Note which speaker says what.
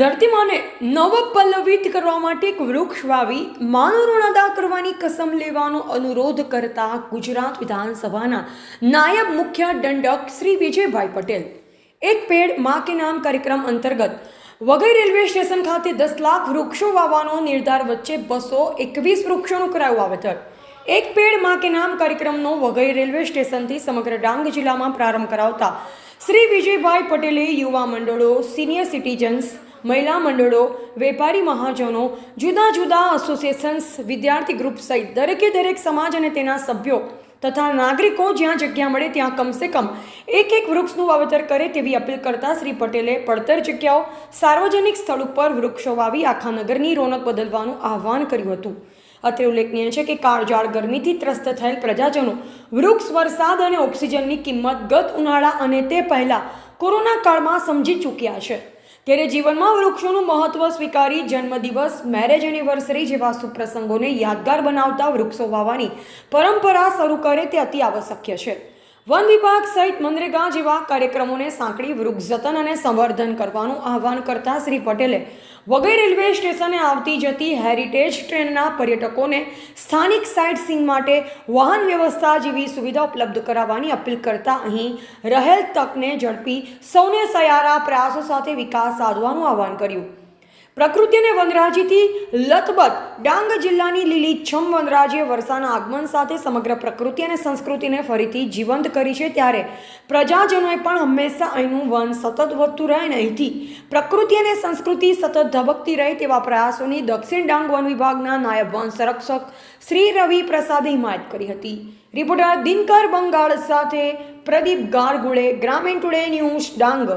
Speaker 1: ધરતીમાને નવપલ્લવિત કરવા માટે એક વૃક્ષ વાવી માનો ઋણ અદા કરવાની કસમ લેવાનો અનુરોધ કરતા ગુજરાત વિધાનસભાના નાયબ મુખ્ય દંડક શ્રી વિજયભાઈ પટેલ. એક પેડ મા કે નામ કાર્યક્રમ અંતર્ગત વઘઈ રેલવે સ્ટેશન ખાતે દસ લાખ વૃક્ષો વાવવાનો નિર્ધાર વચ્ચે બસો એકવીસ વૃક્ષોનું કરાયું વાવેતર. એક પેડમાં કે નામ કાર્યક્રમનો વઘઈ રેલવે સ્ટેશનથી સમગ્ર ડાંગ જિલ્લામાં પ્રારંભ કરાવતા શ્રી વિજયભાઈ પટેલે યુવા મંડળો, સિનિયર સિટીઝન્સ મહિલા મંડળો, વેપારી મહાજનો, જુદા જુદા એસોસિએશન્સ વિદ્યાર્થી ગ્રુપ સહિત દરેકે દરેક સમાજ અને તેના સભ્યો તથા નાગરિકો જ્યાં જગ્યા મળે ત્યાં કમસે કમ એક એક વૃક્ષનું વાવેતર કરે તેવી અપીલ કરતા શ્રી પટેલે પડતર જગ્યાઓ, સાર્વજનિક સ્થળ ઉપર વૃક્ષો વાવી આખા નગરની રોનક બદલવાનું આહવાન કર્યું હતું. અત્રે ઉલ્લેખનીય છે કે કાળજાળ ગરમીથી ત્રસ્ત થયેલ પ્રજાજનો વૃક્ષ, વરસાદ અને ઓક્સિજનની કિંમત ગત ઉનાળા અને તે પહેલાં કોરોના કાળમાં સમજી ચૂક્યા છે. ત્યારે જીવનમાં વૃક્ષોનું મહત્વ સ્વીકારી જન્મદિવસ, મેરેજ એનિવર્સરી જેવા સુપ્રસંગોને યાદગાર બનાવતા વૃક્ષો વાવવાની પરંપરા શરૂ કરે તે અતિ આવશ્યક છે. વન વિભાગ સહિત મનરેગા જેવા કાર્યક્રમોને સાંકળી વૃક્ષ જતન અને સંવર્ધન કરવાનું આહવાન કરતા શ્રી પટેલે વગેરે રેલવે સ્ટેશને આવતી જતી હેરિટેજ ટ્રેનના પર્યટકોને સ્થાનિક સાઇટ સીન માટે વાહન વ્યવસ્થા જેવી સુવિધા ઉપલબ્ધ કરાવવાની અપીલ કરતા અહીં રહેલ તકને ઝડપી સૌને સયારા પ્રયાસો સાથે વિકાસ સાધવાનું આહવાન કર્યું. પ્રકૃતિ અને વનરાજીથી લથબથ ડાંગ જિલ્લાની લીલીછમ વનરાજીએ વર્ષાના આગમન સાથે સમગ્ર પ્રકૃતિ અને સંસ્કૃતિને ફરીથી જીવંત કરી છે ત્યારે પ્રજાજનોએ પણ હંમેશા અહીંનું વન સતત વધતું રહે અને અહીંથી પ્રકૃતિ અને સંસ્કૃતિ સતત ધબકતી રહે તેવા પ્રયાસોની દક્ષિણ ડાંગ વન વિભાગના નાયબ વન સંરક્ષક શ્રી રવિ પ્રસાદે હિમાયત કરી હતી. રિપોર્ટર દિનકર બંગાળ સાથે પ્રદીપ ગારગુળે ગ્રામીણ ટુડે ન્યૂઝ ડાંગ.